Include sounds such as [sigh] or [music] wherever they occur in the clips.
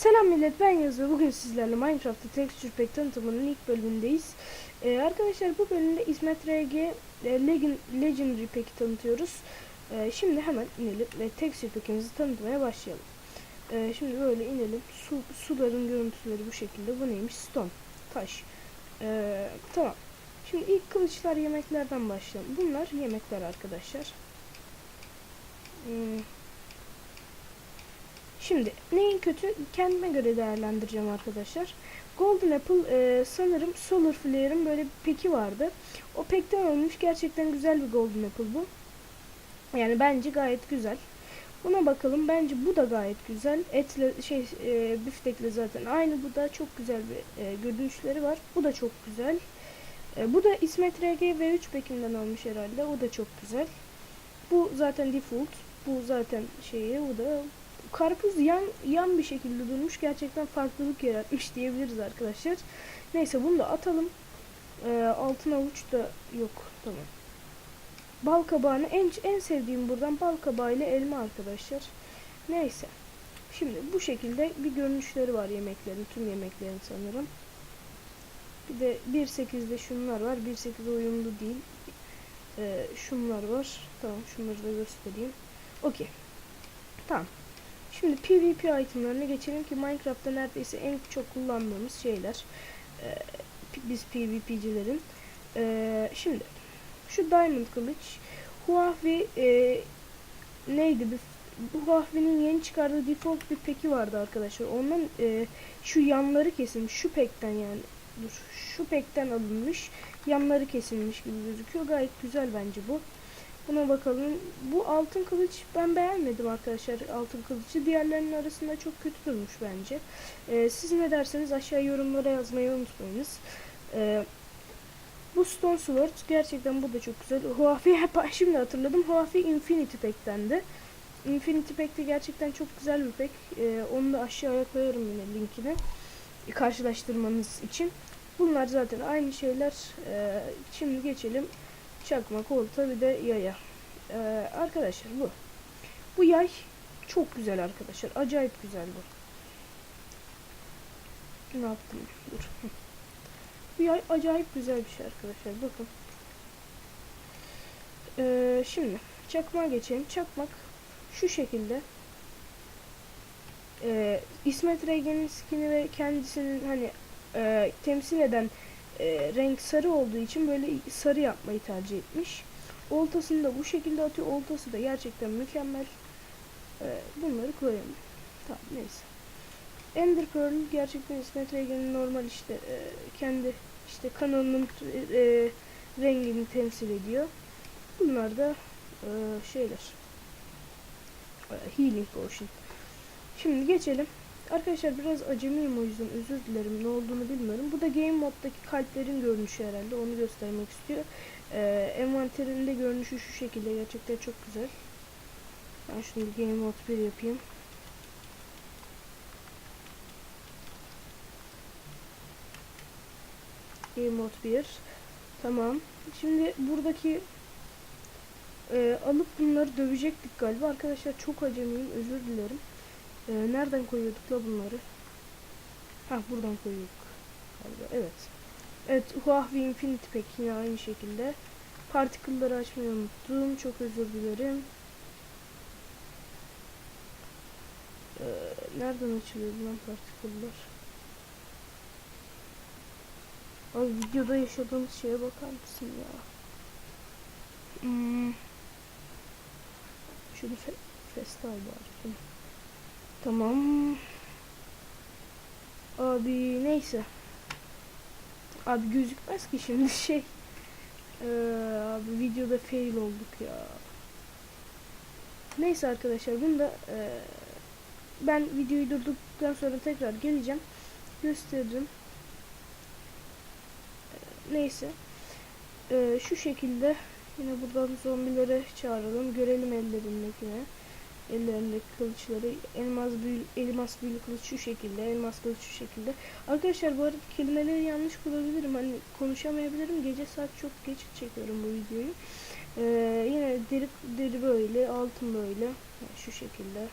Selam millet ben Yaz ve bugün sizlerle Minecraft'ta Texture Pack tanıtımının ilk bölümündeyiz. Ee, arkadaşlar bu bölümde İsmet RG e, Legend, Legendary Pack'i tanıtıyoruz. Ee, şimdi hemen inelim ve Texture Pack'imizi tanıtmaya başlayalım. Ee, şimdi böyle inelim. Su, suların görüntüleri bu şekilde. Bu neymiş? Stone. Taş. Ee, tamam. Şimdi ilk kılıçlar yemeklerden başlayalım. Bunlar yemekler arkadaşlar. Hmm. Şimdi neyin kötü kendime göre değerlendireceğim arkadaşlar. Golden Apple e, sanırım Solar Flare'ın böyle bir peki vardı. O pekten olmuş gerçekten güzel bir Golden Apple bu. Yani bence gayet güzel. Buna bakalım. Bence bu da gayet güzel. Etle şey e, biftekle zaten aynı. Bu da çok güzel bir e, görünüşleri var. Bu da çok güzel. E, bu da İsmet RG V3 pekinden almış herhalde. O da çok güzel. Bu zaten default. Bu zaten şeyi. Bu da karpuz yan yan bir şekilde durmuş. Gerçekten farklılık yaratmış diyebiliriz arkadaşlar. Neyse bunu da atalım. Ee, altın avuç da yok. Tamam. Bal kabağını en en sevdiğim buradan bal kabağı ile elma arkadaşlar. Neyse. Şimdi bu şekilde bir görünüşleri var yemeklerin. Tüm yemeklerin sanırım. Bir de 1.8'de şunlar var. 1.8 uyumlu değil. Ee, şunlar var. Tamam şunları da göstereyim. Okey. Tamam. Şimdi PvP itemlarına geçelim ki Minecraft'ta neredeyse en çok kullandığımız şeyler. Ee, biz PvP'cilerin. Ee, şimdi şu Diamond kılıç Huawei e, neydi bir Huawei'nin yeni çıkardığı default bir peki vardı arkadaşlar. Ondan e, şu yanları kesilmiş. Şu pekten yani. Dur. Şu pekten alınmış. Yanları kesilmiş gibi gözüküyor. Gayet güzel bence bu. Buna bakalım. Bu altın kılıç ben beğenmedim arkadaşlar altın kılıcı. Diğerlerinin arasında çok kötü durmuş bence. Ee, siz ne derseniz aşağı yorumlara yazmayı unutmayınız. Ee, bu Stone Sword gerçekten bu da çok güzel. Huawei [laughs] şimdi hatırladım. Huawei Infinity Pack'tendi. Infinity Pack de gerçekten çok güzel bir pack. Ee, onu da aşağıya koyarım yine linkini. Karşılaştırmanız için. Bunlar zaten aynı şeyler. Ee, şimdi geçelim çakmak, olta bir de yaya. Ee, arkadaşlar bu. Bu yay çok güzel arkadaşlar. Acayip güzel bu. Ne yaptım? Dur. [laughs] Bu yay acayip güzel bir şey arkadaşlar. Bakın. Ee, şimdi çakmağa geçelim. Çakmak şu şekilde. Ee, İsmet Regen'in skini ve kendisinin hani e, temsil eden e, renk sarı olduğu için böyle sarı yapmayı tercih etmiş. Oltasını da bu şekilde atıyor. Oltası da gerçekten mükemmel. E, bunları koyalım. Tamam neyse. Ender Pearl gerçekten İsmet Regen'in normal işte e, kendi işte kanalının e, rengini temsil ediyor. Bunlar da e, şeyler. E, healing Potion. Şimdi geçelim. Arkadaşlar biraz acemiyim o yüzden özür dilerim ne olduğunu bilmiyorum. Game moddaki kalplerin görünüşü herhalde onu göstermek istiyor. Ee, envanterinde görünüşü şu şekilde gerçekten çok güzel. Ben şimdi game mod 1 yapayım. Game mod 1 Tamam. Şimdi buradaki e, alıp bunları dövecektik galiba. Arkadaşlar çok acemiyim özür dilerim. Ee, nereden koyuyorduk la bunları? Ha buradan koyuyorduk. Galiba. Evet. Evet Huawei Infinity Pack yine aynı şekilde. Particle'ları açmayı unuttum. Çok özür dilerim. Ee, nereden açılıyor lan particle'lar? Abi videoda yaşadığımız şeye bakar mısın ya? Hmm. Şunu fe festal bari. Tamam. Abi neyse. Abi gözükmez ki şimdi [laughs] şey. Ee, abi videoda fail olduk ya. Neyse arkadaşlar bunu da e, ben videoyu durduktan sonra tekrar geleceğim. Gösteririm. E, neyse. E, şu şekilde yine buradan zombileri çağıralım. Görelim ellerindekini ellerindeki kılıçları elmas büyülü, elmas büyülü kılıç şu şekilde elmas kılıç şu şekilde arkadaşlar bu arada kelimeleri yanlış kullanabilirim hani konuşamayabilirim gece saat çok geç çekiyorum bu videoyu ee, yine deri, deri böyle altın böyle yani şu şekilde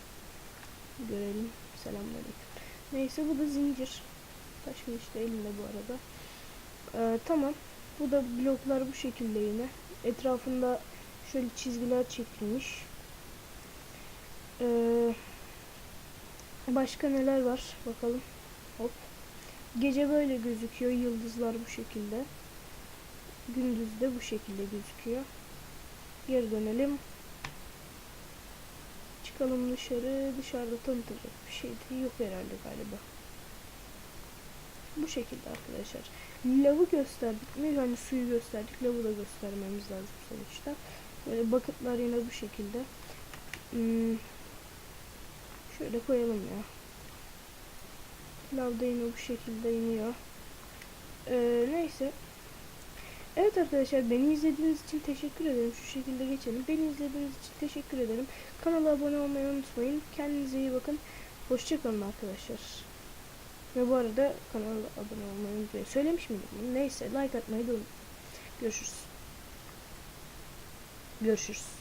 görelim selamünaleyküm Neyse bu da zincir. Taşın işte elinde bu arada. Ee, tamam. Bu da bloklar bu şekilde yine. Etrafında şöyle çizgiler çekilmiş. Ee, başka neler var bakalım. Hop. Gece böyle gözüküyor. Yıldızlar bu şekilde. Gündüz de bu şekilde gözüküyor. Geri dönelim. Çıkalım dışarı. Dışarıda tanıtacak bir şey de yok herhalde galiba. Bu şekilde arkadaşlar. Lavı gösterdik mi? Hani suyu gösterdik. Lavı da göstermemiz lazım sonuçta. Böyle bucketlar yine bu şekilde. Hmm. Şöyle koyalım ya. Lav da yine bu şekilde iniyor. Ee, neyse. Evet arkadaşlar beni izlediğiniz için teşekkür ederim. Şu şekilde geçelim. Beni izlediğiniz için teşekkür ederim. Kanala abone olmayı unutmayın. Kendinize iyi bakın. Hoşçakalın arkadaşlar. Ve bu arada kanala abone olmayı unutmayın. Söylemiş miydim? Neyse like atmayı da unutmayın. Görüşürüz. Görüşürüz.